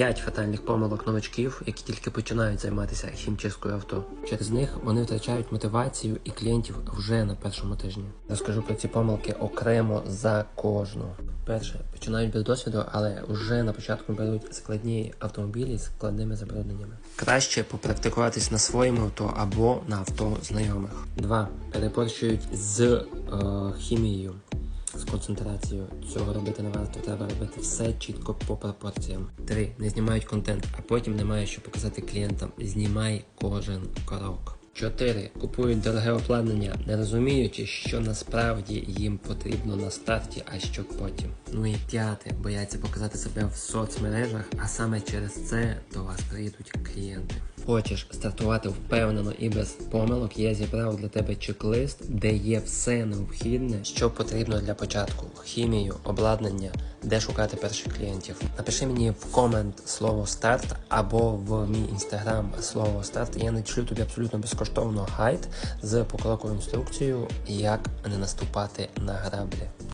5 фатальних помилок новачків, які тільки починають займатися хімчисткою авто. Через них вони втрачають мотивацію і клієнтів вже на першому тижні. Розкажу про ці помилки окремо за кожну. Перше, починають без досвіду, але вже на початку беруть складні автомобілі з складними забрудненнями. Краще попрактикуватись на своєму авто або на авто знайомих. Два перепорчують з е, хімією з концентрацією. Цього робити не варто, треба робити все чітко по пропорціям. Три. Не знімають контент, а потім немає що показати клієнтам. Знімай кожен крок. 4. Купують дороге обладнання, не розуміючи, що насправді їм потрібно на старті, а що потім. Ну і п'яте. Бояться показати себе в соцмережах, а саме через це до вас приїдуть клієнти. Хочеш стартувати впевнено і без помилок, я зібрав для тебе чек-лист, де є все необхідне, що потрібно для початку: хімію, обладнання, де шукати перших клієнтів. Напиши мені в комент слово старт або в мій інстаграм слово старт. Я надішлю тобі абсолютно безкоштовно гайд з покроковою інструкцією, як не наступати на граблі.